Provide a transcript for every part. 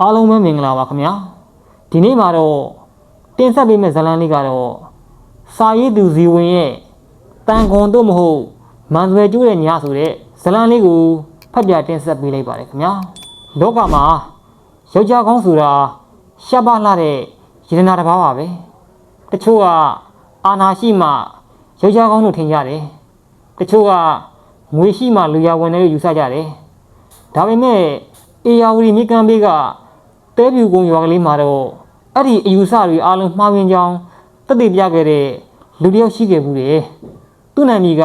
အားလုံးပဲမင်္ဂလာပါခင်ဗျာဒီနေ့မှာတော့တင်ဆက်ပေးမယ့်ဇာတ်လမ်းလေးကတော့စာရေးသူဇီဝင်ရဲ့တန်ခွန်တို့မဟုတ်မန်ဆွဲကျိုးတဲ့ညဆိုတဲ့ဇာတ်လမ်းလေးကိုဖတ်ပြတင်ဆက်ပေးလိုက်ပါတယ်ခင်ဗျာလောကမှာယောက်ျားကောင်းဆိုတာရှက်ပါလှတဲ့ယန္နာတစ်ပါးပါပဲတချို့ကအာနာရှိမှယောက်ျားကောင်းလို့ထင်ကြတယ်တချို့ကငွေရှိမှလူရဝင်တယ်လို့ယူဆကြတယ်ဒါပေမဲ့အေယာဝတီမြေကမ်းဘေးက တဲပြူကုန်းရွာကလေးမှာတော့အဲ့ဒီအယူဆတွေအားလုံးမှားယွင်းကြောင်းတသိပြခဲ့တဲ့လူတစ်ယောက်ရှိခဲ့ဘူးတယ်။သူ့နာမည်က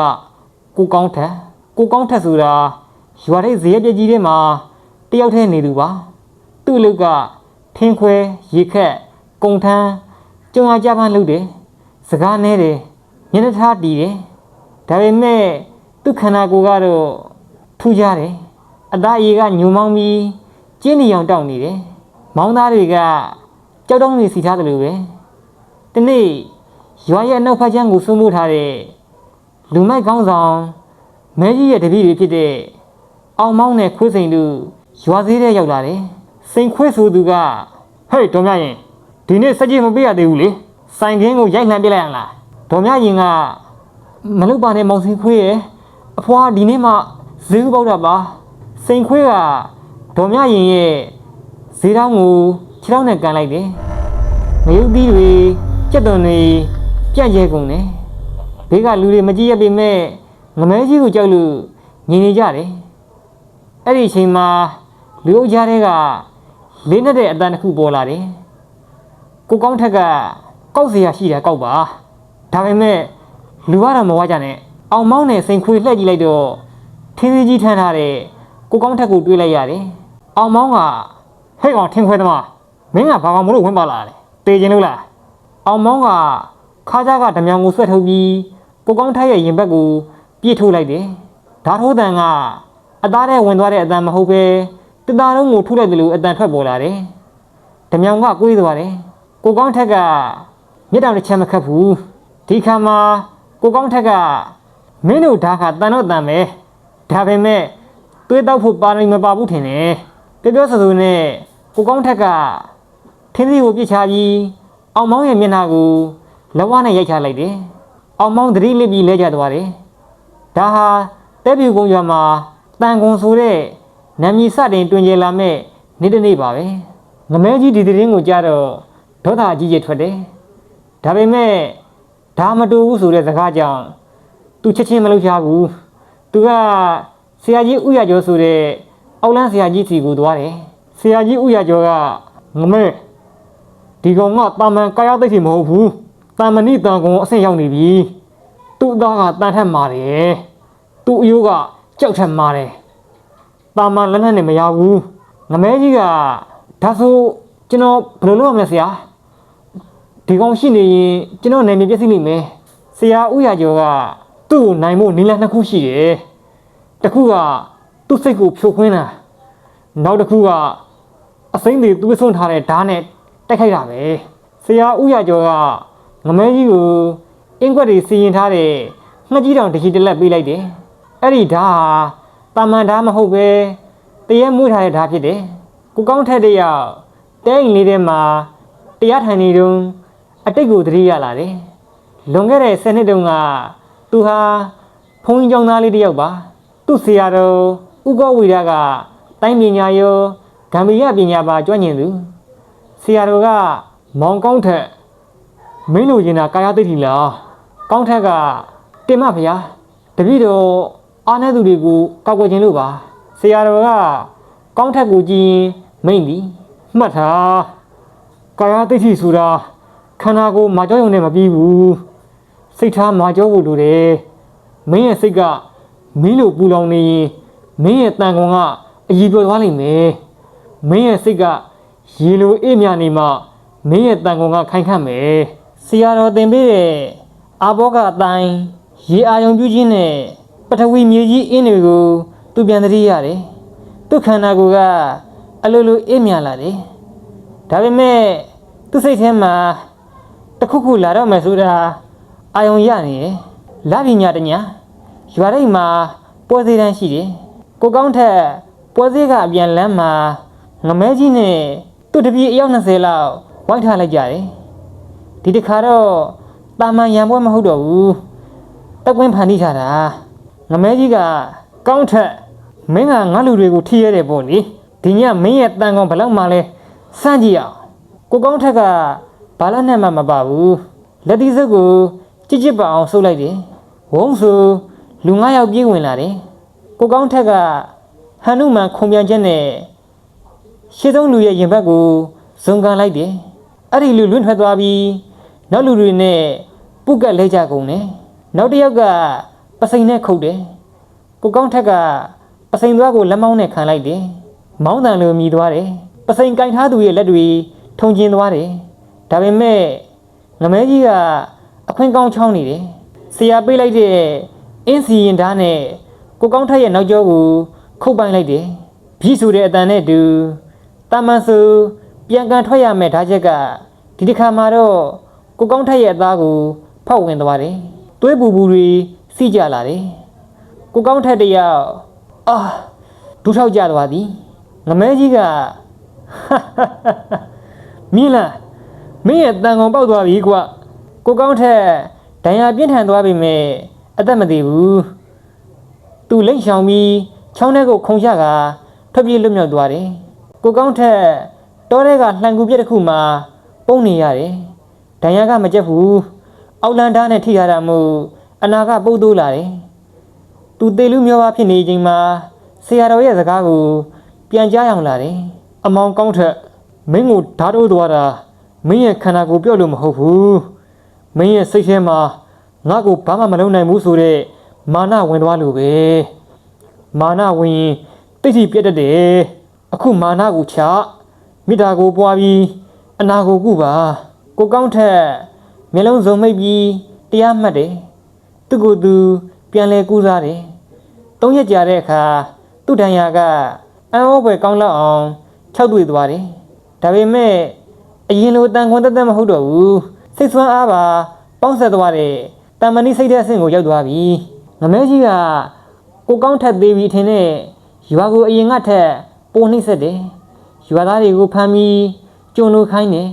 ကိုကောင်းထက်ကိုကောင်းထက်ဆိုတာရွာထိပ်ဇေယျပြကြီးထဲမှာတယောက်တည်းနေသူပါ။သူ့အလုပ်ကထင်းခွဲရေခက်ကုံထမ်းကြုံရကြပန်းလုပ်တယ်။စကားနဲတယ်ညနေထားတီးတယ်။ဒါပေမဲ့သူ့ခန္ဓာကိုယ်ကတော့ထူးခြားတယ်။အသားအရည်ကညုံမောင်းပြီးကျင်းနေအောင်တောက်နေတယ်။ မောင်းသားတွေကကြောက်တုံးနေစီထားတယ်လို့ပဲ။ဒီနေ့ရွာရဲ့နောက်ဖက်ချမ်းကိုစိုးမိုးထားတဲ့လူမိုက်ကောင်းဆောင်မဲကြီးရဲ့တပည့်တွေဖြစ်တဲ့အောင်မောင်းနဲ့ခွေးစိန်တို့ရွာသေးတဲ့ရောက်လာတယ်။စိန်ခွေးဆိုသူကဟဲ့တော်မြရင်ဒီနေ့စက်ကြီးမပေးရသေးဘူးလေ။ဆိုင်ကင်းကိုရိုက်နှံပြလိုက်ရလား။တော်မြရင်ကမလုပ်ပါနဲ့မောင်စိန်ခွေးရဲ့အဖွားဒီနေ့မှဈေးဥပေါက်တာပါ။စိန်ခွေးကဒေါ်မြရင်ရဲ့ ဈေးတောင်းကိုခြေထောက်နဲ့ကန်လိုက်တယ်။ငရုတ်သီးတွေကြက်သွန်တွေပြန့်ကျဲကုန်တယ်။ဘေးကလူတွေမကြည့်ရပေမဲ့ငမဲကြီးကိုကြောက်လို့ညီနေကြတယ်။အဲ့ဒီအချိန်မှာလူအုပ်ကြားထဲကလေးနဲ့တဲ့အတန်တစ်ခုပေါ်လာတယ်။ကိုကောင်းထက်ကကောက်เสียရှိတာကောက်ပါ။ဒါပေမဲ့လူကတော့မဝကြနဲ့။အောင်မောင်းနဲ့စိန်ခွေးလှည့်ကြည့်လိုက်တော့ ထင်းသေးကြီးထမ်းထားတဲ့ကိုကောင်းထက်ကိုတွေးလိုက်ရတယ်။အောင်မောင်းက ဟဲ့ကောင်ထင်းခွဲသမားမင်းကဘာကောင်မလို့ဝင်ပါလာလဲ။တေချင်လို့လား။အောင်မောင်းကခါးကြားကဓမြောင်ကိုဆွဲထုတ်ပြီးကိုကောင်းထက်ရဲ့ရင်ဘက်ကိုပြစ်ထုတ်လိုက်တယ်။ဓာထိုးတန်ကအသားထဲဝင်သွားတဲ့အတန်မဟုတ်ပဲတသားလုံးကိုထုလိုက်တယ်လို့အတန်ထွက်ပေါ်လာတယ်။ဓမြောင်ကကိုးသွားတယ်။ကိုကောင်းထက်ကမြစ်တောင်တစ်ချက်မခတ်ဘူး။ဒီခါမှာကိုကောင်းထက်ကမင်းတို့ဓာတ်ကတန်တော့တန်ပဲဒါပေမဲ့သွေးတောက်ဖို့ပါရင်မပါဘူးထင်တယ်ပြောပြောဆိုဆိုနဲ့ ကိုကောင်းထက်ကထင်းသီးကိုပြစ်ချပြီးအောင်မောင်းရဲ့မျက်နှာကိုလက်ဝါးနဲ့ရိုက်ချလိုက်တယ်အောင်မောင်းသတိလစ်ပြီးလဲကျသွားတယ်ဒါဟာတဲပြူကုန်းရွာမှာတန်ကွန်ဆိုတဲ့နာမည်စတင်တွင်ကျလာမဲ့နေ့တစ်နေ့ပါပဲငမဲကြီးဒီသတင်းကိုကြားတော့ဒေါသအကြီးကြီးထွက်တယ်ဒါပေမဲ့ဒါမတူဘူးဆိုတဲ့စကားကြောင့်သူချက်ချင်းမလုပ်ချဘူးသူကဆရာကြီးဥရကျော်ဆိုတဲ့အောက်လန်းဆရာကြီးစီကိုသွားတယ် ဆရာကြီးဥရကျော်ကငမဲဒီကောင်ကတာမန်ကာယသိက္ခာမဟုတ်ဘူးတာမဏိတန်ကောင်အဆင့်ရောက်နေပြီသူ့အသားကတန်ထက်မာတယ်သူ့အယိုးကကြောက်ထက်မာတယ်တာမန်လက်နဲ့နဲ့မရဘူးငမဲကြီးကဒါဆိုကျွန်တော်ဘယ်လိုလုပ်ရမလဲဆရာဒီကောင်ရှိနေရင်ကျွန်တော်နိုင်မြေပြည့်စည်လိမ့်မယ်ဆရာဥရကျော်ကသူ့ကိုနိုင်ဖို့နီလန်နှစ်ခုရှိတယ်တစ်ခုကသူ့စိတ်ကိုဖြိုခွင်းတာနောက်တစ်ခုက အစိမ့်တွေသူ့ဆွန့်ထားတဲ့ဓာတ်နဲ့တိုက်ခိုက်တာပဲဆရာဥရကျော်ကငမဲကြီးကိုအင်းကွက်တွေစီရင်ထားတဲ့ငှက်ကြီးတောင်တစ်ချီတစ်လက်ပေးလိုက်တယ်အဲ့ဒီဓာတ်ဟာတာမန်ဓာတ်မဟုတ်ပဲတရဲမွေးထားတဲ့ဓာတ်ဖြစ်တယ်ကိုကောင်းထက်တဲ့ရောက်တဲအိမ်လေးထဲမှာတရားထိုင်နေတုန်းအတိတ်ကိုသတိရလာတယ်လွန်ခဲ့တဲ့10နှစ်တုန်းကသူဟာဖုန်းကြီးကျောင်းသားလေးတစ်ယောက်ပါသူ့ဆရာတော်ဥကောဝီရကတိုင်းပညာရော ဂမ်ဘီယာပညာပါကျွမ်းကျင်သူဆရာတော်ကမောင်ကောင်းထက်မင်းလိုချင်တာကာယသိတိလားကောင်းထက်ကတင်မဗျာတပည့်တော်အားနေသူတွေကိုကောက်ွယ်ခြင်းလို့ပါဆရာတော်ကကောင်းထက်ကိုကြည့်ရင်မိန်သည်မှတ်ထားကာယသိတိဆိုတာခန္ဓာကိုယ်မာကြောရုံနဲ့မပြီးဘူးစိတ်ထားမာကြောဖို့လိုတယ်မင်းရဲ့စိတ်ကမင်းလိုပူလောင်နေရင်မင်းရဲ့တန်ခွန်ကအည်ပြောသွားလိမ့်မယ် မင်းရဲ့စိတ်ကရေလိုအေးမြနေမှမင်းရဲ့တန်ခွန်ကခိုင်ခန့်မယ်ဆရာတော်သင်ပေးတဲ့အာဘောကအတိုင်းရေအာယုံပြုခြင်းနဲ့ပထဝီမြေကြီးအင်းတွေကိုသူပြန်သတိရတယ်သူခန္ဓာကိုယ်ကအလိုလိုအေးမြလာတယ်ဒါပေမဲ့သူစိတ်ထဲမှာတစ်ခုခုလာတော့မယ်ဆိုတာအာယုံရနေတယ်လာပညာတညာရွာရိတ်မှာပွဲစည်းတန်းရှိတယ်ကိုကောင်းထက်ပွဲစည်းကအပြန်လမ်းမှာ ငမဲကြီးနဲ့သူ့တပည့်အယောက်20လောက်ဝိုက်ထားလိုက်ကြတယ်ဒီတစ်ခါတော့တာမန်ရံပွဲမဟုတ်တော့ဘူးတက်ကွင်းဖန်တီးထားတာငမဲကြီးကကောင်းထက်မင်းကငါလူတွေကိုထိရတဲ့ပေါ့လေဒီညမင်းရဲ့တန်ကောင်ဘယ်လောက်မှလဲစမ်းကြည့်အောင်ကိုကောင်းထက်ကဘာလည်းနဲ့မှမပါဘူးလက်သီးစုပ်ကိုကြစ်ကြစ်ပါအောင်ဆုပ်လိုက်တယ်ဝုန်းဆိုလူ9ယောက်ပြေးဝင်လာတယ်ကိုကောင်းထက်ကဟန်နုမန်ခုံပြန်ချက်နဲ့ ရှေ့ဆုံးလူရဲ့ရင်ဘတ်ကိုဇုံကန်လိုက်တယ်။အဲ့ဒီလူလွင့်ထွက်သွားပြီးနောက်လူတွေနဲ့ပုတ်ကက်လဲကြကုန်တယ်။နောက်တစ်ယောက်ကပစိန်နဲ့ခုတ်တယ်။ကိုကောင်းထက်ကပစိန်သွားကိုလက်မောင်းနဲ့ခံလိုက်တယ်။မောင်းတန်လိုမြည်သွားတယ်။ပစိန်ကင်ထားသူရဲ့လက်တွေထုံကျင်သွားတယ်။ဒါပေမဲ့ငမဲကြီးကအခွင့်ကောင်းချောင်းနေတယ်။ဆရာပေးလိုက်တဲ့အင်းစီရင်ဓာတ်နဲ့ကိုကောင်းထက်ရဲ့နောက်ကျောကိုခုတ်ပိုင်လိုက်တယ်။ပြီးဆိုတဲ့အတန်နဲ့အတူ တာမန်စုပြန်ကန်ထွက်ရမယ်ဓာတ်ချက်ကဒီတစ်ခါမှာတော့ကိုကောင်းထက်ရဲ့အသားကိုဖောက်ဝင်သွားတယ်။သွေးပူပူတွေစီးကြလာတယ်။ကိုကောင်းထက်တယောက်အာဒူးထောက်ကြသွားသည်။ငမဲကြီးကမြင်လားမင်းရဲ့တန်ကုန်ပေါက်သွားပြီကွ။ကိုကောင်းထက်ဒဏ်ရာပြင်းထန်သွားပြီမဲ့အသက်မသေးဘူး။သူလိမ့်ရှောင်ပြီးချောင်းထဲကိုခုန်ချကထွက်ပြေးလွတ်မြောက်သွားတယ်။ ကိုကောင်းထက်တောထဲကလှန်ကူပြက်တစ်ခုမှာပုံနေရတယ်။ဒဏ်ရာကမကျက်ဘူး။အောက်လန်သားနဲ့ထိရတာမို့အနာကပုတ်တိုးလာတယ်။သူတေလူမျိုးပါဖြစ်နေချိန်မှာဆရာတော်ရဲ့စကားကို ပြန်ကြားအောင်လာတယ်။အမောင်ကောင်းထက်မင်းကိုဓာတ်တိုးသွားတာမင်းရဲ့ခန္ဓာကိုယ်ပြော့လို့မဟုတ်ဘူး။မင်းရဲ့စိတ်ထဲမှာငါ့ကိုဘာမှမလုပ်နိုင်ဘူးဆိုတဲ့မာနဝင်သွားလို့ပဲမာနဝင်ရင်တိတ်ထိပြတ်တတ်တယ် အခုမာနကိုချမိတာကိုပွားပြီးအနာကိုကုပါကိုကောင်းထက်မျက်လုံးစုံမိတ်ပြီးတရားမှတ်တယ်သူကိုယ်သူ ပြန်လဲကူးစားတယ်သုံးရက်ကြာတဲ့အခါသူ့တန်ရာကအံ့ဩဖွယ်ကောင်းလောက်အောင်ခြောက်တွေ့သွားတယ်ဒါပေမဲ့အရင်လိုတန်ခွန်တက်တက်မဟုတ်တော့ဘူးစိတ်ဆွမ်းအားပါပေါင်းဆက်သွားတဲ့တန်မဏိစိတ်တဲ့အဆင့်ကိုရောက်သွားပြီငမဲကြီးကကိုကောင်းထက်သေးပြီထင်တဲ့ရွာကိုအရင်ကထက် ပိုနှိမ့်ဆက်တယ်ရွာသားတွေကိုဖမ်းပြီးကျုံလို့ခိုင်းတယ်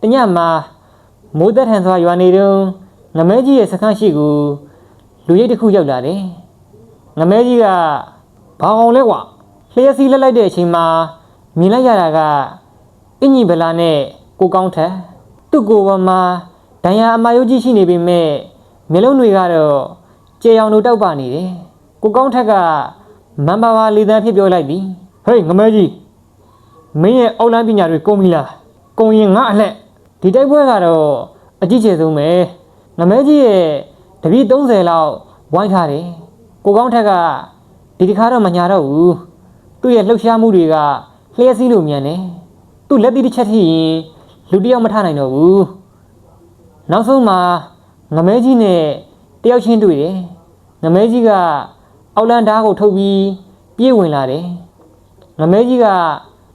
တညမှာမိုးသက်ထန်စွာရွာနေတုန်းငမဲကြီးရဲ့စခန်းရှိကိုလူရိတ်တစ်ခုရောက်လာတယ်ငမဲကြီးကဘာအောင်လဲကွာလျှက်စီးလက်လိုက်တဲ့အချိန်မှာမြင်လိုက်ရတာကအင်ကြီးဗလာနဲ့ကိုကောင်းထက်သူ့ကိုယ်ပေါ်မှာဒဏ်ရာအမာယုတ်ကြီးရှိနေပေမဲ့မျက်လုံးတွေကတော့ကျေအောင်တို့တောက်ပါနေတယ်။ကိုကောင်းထက်ကမန်ပါပါလေးတန်းဖြစ်ပြောလိုက်သည်။ ဟေးငမဲကြီးမင်းရဲ့အောက်လန်းပညာတွေကုန်ပြီလား။ကုန်ရင်ငါအလှက်ဒီတိုက်ပွဲကတော့အကြီးကျယ်ဆုံးပဲ။ငမဲကြီးရဲ့တပည့်30လောက်ဝိုင်းထားတယ်။ကိုကောင်းထက်ကဒီတစ်ခါတော့မညာတော့ဘူး။သူ့ရဲ့လှုပ်ရှားမှုတွေကလျှက်စီးလို့မြန်တယ်။သူ့လက်သီးတစ်ချက်ထိရင်လူတစ်ယောက်မထနိုင်တော့ဘူး။နောက်ဆုံးမှာငမဲကြီးနဲ့တယောက်ချင်းတွေ့တယ်။ငမဲကြီးကအောက်လန်ဓားကိုထုတ်ပြီးပြေးဝင်လာတယ်။ ငမဲကြီးက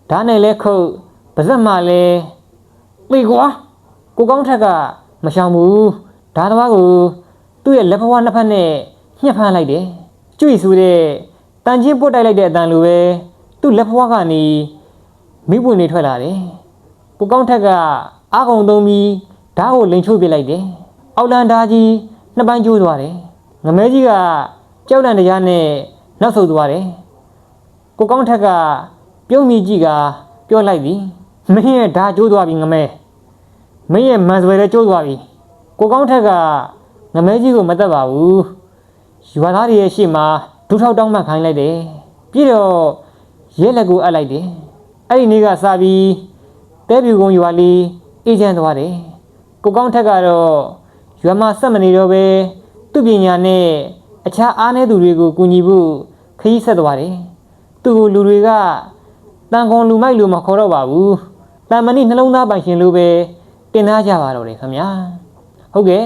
ဓားနဲ့လဲခုတ်ပါဇက်မှလဲသိကွာကိုကောင်းထက်ကမရှောင်ဘူးဓားတစ်ပါးကိုသူ့ရဲ့လက်ဖဝါးနှစ်ဖက်နဲ့ညှက်ဖမ်းလိုက်တယ်။ကျွေဆိုတဲ့တန်ချင်းပုတ်တိုက်လိုက်တဲ့အတန်လိုပဲသူ့လက်ဖဝါးကနေမိပွင့်နေထွက်လာတယ်။ကိုကောင်းထက်ကအားကုန်သုံးပြီးဓာတ်ကိုလိန်ချိုးပြလိုက်တယ်။အောက်လန်ဓာတ်ကြီးနှစ်ပိုင်းကျိုးသွားတယ်။ငမဲကြီးကကြောက်လန့်တရားနဲ့နောက်ဆုတ်သွားတယ်။ ကိုကောင်းထက်ကပြုံးမိကြီးကပြောလိုက်သည်။မင်းရဲ့ဓာတ်ကျိုးသွားပြီငမဲ။မင်းရဲ့မန်ဆွဲလည်းကျိုးသွားပြီ။ကိုကောင်းထက်ကငမဲကြီးကိုမသက်ပါဘူး။ရွာသားတွေရဲ့ရှေ့မှာဒူးထောက်တောင်းမှခိုင်းလိုက်တယ်။ပြီးတော့ရဲလက်ကိုအပ်လိုက်တယ်။အဲ့ဒီနေ့ကစပြီးတဲပြူကုန်းရွာလေးအေးချမ်းသွားတယ်။ကိုကောင်းထက်ကတော့ရွာမှာဆက်မနေတော့ပဲသူ့ပညာနဲ့အခြားအားနည်းသူတွေကိုကူညီဖို့ခရီးဆက်သွားတယ်။ သူ့ကိုလူတွေကတန်ခွန်လူမိုက်လူမခေါ်တော့ပါဘူး။တန်မဏိနှလုံးသားပိုင်ရှင်လိုပဲတင်သားကြပါတော့တယ်ခင်ဗျာ။ဟုတ်ကဲ့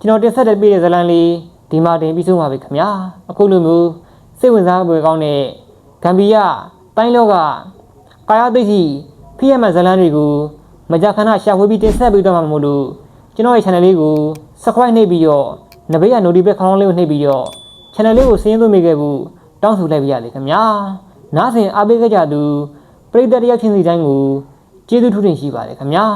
ကျွန်တော်တင်ဆက်တဲ့ပြည့်တဲ့ဇာတ်လမ်းလေးဒီမှာတင်ပြီးဆုံးပါပြီခင်ဗျာ။အခုလိုမျိုးစိတ်ဝင်စားဖွယ်ကောင်းတဲ့ဂမ်ဘီယာတိုင်းလောကကာယသိသိဖိရမဇလန်းတွေကိုမကြာခဏရှာဖွေပြီးတင်ဆက်ပေးတော့မှာမို့လို့ကျွန်တော်ရဲ့ channel လေးကို subscribe နှိပ်ပြီးတော့နဘေးက notification ခေါင်းလေးကိုနှိပ်ပြီးတော့ channel လေးကိုစင်းသွင်းမိခဲ့ဘူး တောင်းဆိုလိုက်ပါရစေခင်ဗျာနားဆင်အားပေးကြကြသူပပရိသတ်တယောက်ချင်းစီတိုင်းကိုကျေးဇူးထူးတင်ရှိပါတယ်ခင်ဗျာ